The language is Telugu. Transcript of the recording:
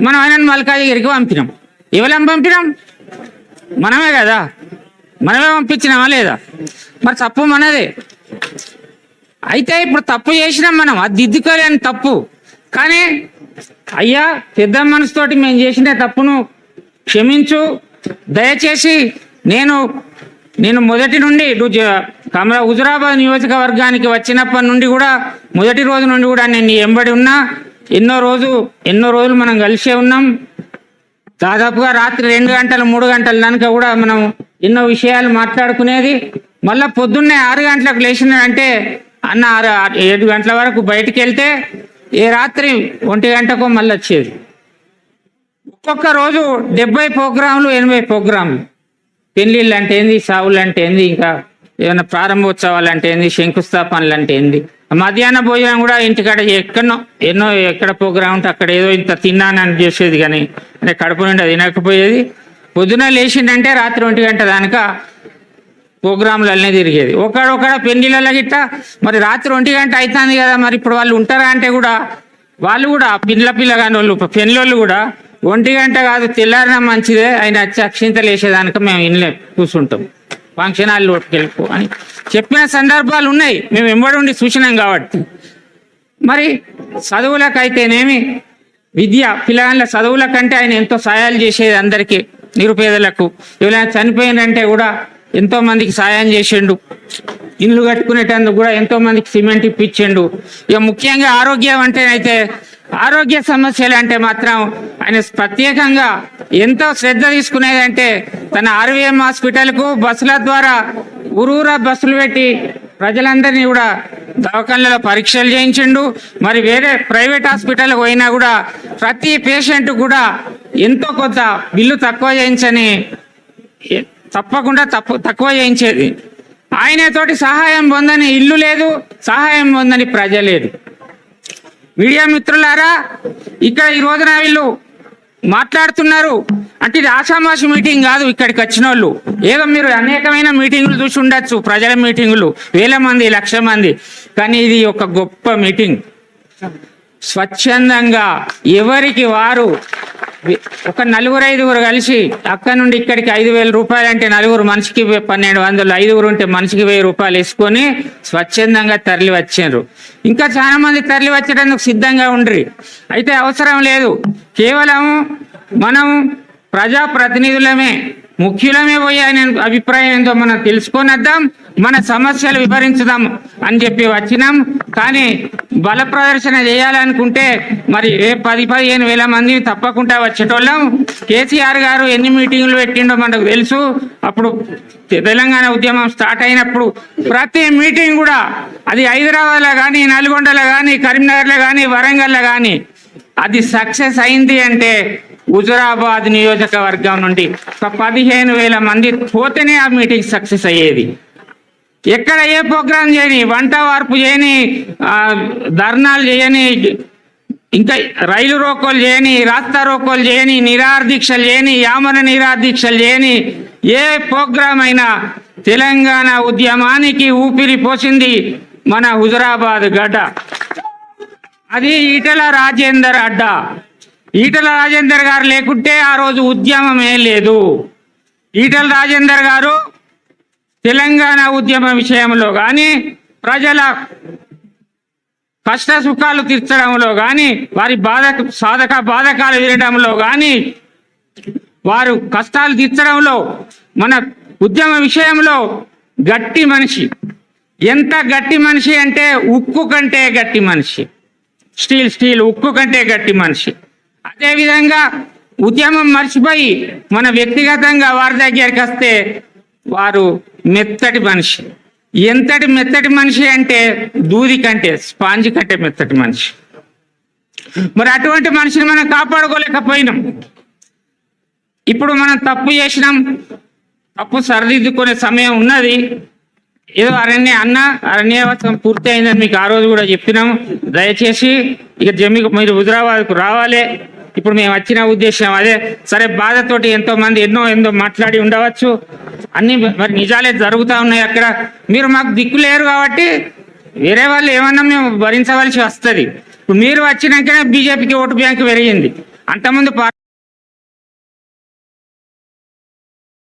మనం ఆయనను మల్కాజిగిరికి పంపినాం. ఎవరం పంపినాం? మనమే కదా. మనమే పంపించినామా లేదా? మరి తప్పు మనదే. అయితే ఇప్పుడు తప్పు చేసినాం మనం. అది దిద్దుకోలేని తప్పు. కానీ అయ్యా పెద్ద మనసుతోటి మేము చేసిన తప్పును క్షమించు. దయచేసి నేను నేను మొదటి నుండి కమరా హుజురాబాద్ నియోజకవర్గానికి వచ్చినప్పటి నుండి కూడా మొదటి రోజు నుండి కూడా నేను ఎంబడి ఉన్నా. ఎన్నో రోజు ఎన్నో రోజులు మనం కలిసే ఉన్నాం. దాదాపుగా రాత్రి రెండు గంటలు మూడు గంటల దానిక కూడా మనం ఎన్నో విషయాలు మాట్లాడుకునేది. మళ్ళీ పొద్దున్నే ఆరు గంటలకు లేచినాడంటే అన్న ఆరు ఏడు గంటల వరకు బయటికి వెళ్తే ఏ రాత్రి ఒంటి గంటకో మళ్ళీ వచ్చేది. ఒక్కొక్క రోజు డెబ్బై ప్రోగ్రాంలు ఎనభై ప్రోగ్రాంలు పెళ్ళిళ్ళు అంటే ఏంది సావులు అంటే ఏంది ఇంకా ఏమైనా ప్రారంభోత్సవాలు అంటే ఏంది శంకుస్థాపనలు అంటే ఏంది మధ్యాహ్న భోజనం కూడా ఇంటికాడ ఎక్కడో ఎన్నో ఎక్కడ ప్రోగ్రాం ఉంటే అక్కడ ఏదో ఇంత తిన్నానని చేసేది కానీ అంటే కడుపు నిండా తినకపోయేది. పొద్దున లేచిండంటే రాత్రి ఒంటి గంట దానిక ప్రోగ్రాంలు అన్నీ తిరిగేది. ఒకడొక్కడ పెళ్ళిళ్ళ గిట్ట మరి రాత్రి ఒంటి గంట అవుతుంది కదా మరి ఇప్పుడు వాళ్ళు ఉంటారా అంటే కూడా వాళ్ళు కూడా పిల్ల పిల్ల కాని వాళ్ళు పెళ్ళోళ్ళు కూడా ఒంటి గంట కాదు తెల్లారిన మంచిదే ఆయన వచ్చి అక్షింత లేచేదానికి మేము ఇన్లే కూర్చుంటాం. ఫంక్షన్ హాల్ వెళ్ళిపో అని చెప్పిన సందర్భాలు ఉన్నాయి. మేము ఎంబడి సూచనం కాబట్టి. మరి చదువులకైతేనేమి? విద్య పిల్లల చదువుల కంటే ఆయన ఎంతో సాయాలు చేసేది అందరికీ నిరుపేదలకు. ఎవరైనా చనిపోయిందంటే కూడా ఎంతో మందికి సాయం చేసిండు. ఇల్లు కట్టుకునేటందుకు కూడా ఎంతో మందికి సిమెంట్ ఇప్పించిండు. ఇక ముఖ్యంగా ఆరోగ్యం అంటేనైతే ఆరోగ్య సమస్యలు అంటే మాత్రం ఆయన ప్రత్యేకంగా ఎంతో శ్రద్ధ తీసుకునేదంటే తన ఆర్వీఎం హాస్పిటల్కు బస్సుల ద్వారా ఊరూరా బస్సులు పెట్టి ప్రజలందరినీ కూడా దవాఖానలో పరీక్షలు చేయించిండు. మరి వేరే ప్రైవేట్ హాస్పిటల్కి పోయినా కూడా ప్రతి పేషెంట్ కూడా ఎంతో కొంత బిల్లు తక్కువ చేయించని తప్పకుండా తప్పు తక్కువ చేయించేది. ఆయనతోటి సహాయం పొందని ఇల్లు లేదు సహాయం పొందని ప్రజ లేదు. మీడియా మిత్రులారా ఇక్కడ ఈ రోజున వీళ్ళు మాట్లాడుతున్నారు. అంటే ఇది ఆషామాషి మీటింగ్ కాదు ఇక్కడికి వచ్చిన వాళ్ళు ఏదో మీరు అనేకమైన మీటింగులు చూసి ఉండొచ్చు ప్రజల మీటింగులు వేల మంది లక్ష మంది. కానీ ఇది ఒక గొప్ప మీటింగ్. స్వచ్ఛందంగా ఎవరికి వారు ఒక నలుగురు ఐదుగురు కలిసి అక్కడ నుండి ఇక్కడికి ఐదు వేల రూపాయలు అంటే నలుగురు మనిషికి పన్నెండు వందలు ఐదుగురు ఉంటే మనిషికి వెయ్యి రూపాయలు వేసుకొని స్వచ్ఛందంగా తరలి వచ్చారు ఇంకా చాలా మంది తరలి వచ్చేటందుకు సిద్ధంగా ఉండ్రి. అయితే అవసరం లేదు. కేవలం మనం ప్రజాప్రతినిధులమే ముఖ్యులమే పోయాయని అభిప్రాయం ఏందో మనం తెలుసుకొని వద్దాం మన సమస్యలు వివరించుదాం అని చెప్పి వచ్చినాం. కానీ బల ప్రదర్శన చేయాలనుకుంటే మరి ఏ పది పదిహేను వేల మంది తప్పకుండా వచ్చేటోళ్ళం. కేసీఆర్ గారు ఎన్ని మీటింగులు పెట్టిండో మనకు తెలుసు. అప్పుడు తెలంగాణ ఉద్యమం స్టార్ట్ అయినప్పుడు ప్రతి మీటింగ్ కూడా అది హైదరాబాద్లో కానీ నల్గొండలో కానీ కరీంనగర్లో కానీ వరంగల్లో కానీ అది సక్సెస్ అయింది అంటే హుజురాబాద్ నియోజకవర్గం నుండి ఒక పదిహేను వేల మంది పోతేనే ఆ మీటింగ్ సక్సెస్ అయ్యేది. ఎక్కడ ఏ ప్రోగ్రాం చేయని వంట వార్పు చేయని ధర్నాలు చేయని ఇంకా రైలు రోకోలు చేయని రాస్తా రోకోలు చేయని నిరాహార చేయని యామన నిరాహార చేయని ఏ ప్రోగ్రాం అయినా తెలంగాణ ఉద్యమానికి ఊపిరి పోసింది మన హుజరాబాద్ గడ్డ. అది ఈటల రాజేందర్ అడ్డ. ఈటల రాజేందర్ గారు లేకుంటే ఆ రోజు ఉద్యమమే లేదు. ఈటల రాజేందర్ గారు తెలంగాణ ఉద్యమ విషయంలో కానీ ప్రజల కష్ట సుఖాలు తీర్చడంలో కానీ వారి బాధ సాధక బాధకాలు వినడంలో కానీ వారు కష్టాలు తీర్చడంలో మన ఉద్యమ విషయంలో గట్టి మనిషి. ఎంత గట్టి మనిషి అంటే ఉక్కు కంటే గట్టి మనిషి. స్టీల్ స్టీల్ ఉక్కు కంటే గట్టి మనిషి. అదేవిధంగా ఉద్యమం మర్చిపోయి మన వ్యక్తిగతంగా వారి దగ్గరికి వస్తే వారు మెత్తటి మనిషి. ఎంతటి మెత్తటి మనిషి అంటే దూది కంటే స్పాంజ్ కంటే మెత్తటి మనిషి. మరి అటువంటి మనిషిని మనం కాపాడుకోలేకపోయినాం. ఇప్పుడు మనం తప్పు చేసినాం తప్పు సరిదిద్దుకునే సమయం ఉన్నది. ఏదో అరణ్య అన్న అరణ్యవాసం పూర్తి అయిందని మీకు ఆ రోజు కూడా చెప్పినాం. దయచేసి ఇక జమ్మికి మీరు హుజరాబాద్కు రావాలి. ఇప్పుడు మేము వచ్చిన ఉద్దేశం అదే. సరే బాధతోటి ఎంతో మంది ఎన్నో ఎన్నో మాట్లాడి ఉండవచ్చు. అన్ని మరి నిజాలే జరుగుతూ ఉన్నాయి అక్కడ. మీరు మాకు దిక్కు లేరు కాబట్టి వేరే వాళ్ళు ఏమన్నా మేము భరించవలసి వస్తుంది. ఇప్పుడు మీరు వచ్చినాకనే బీజేపీకి ఓటు బ్యాంక్ పెరిగింది. అంతకుముందు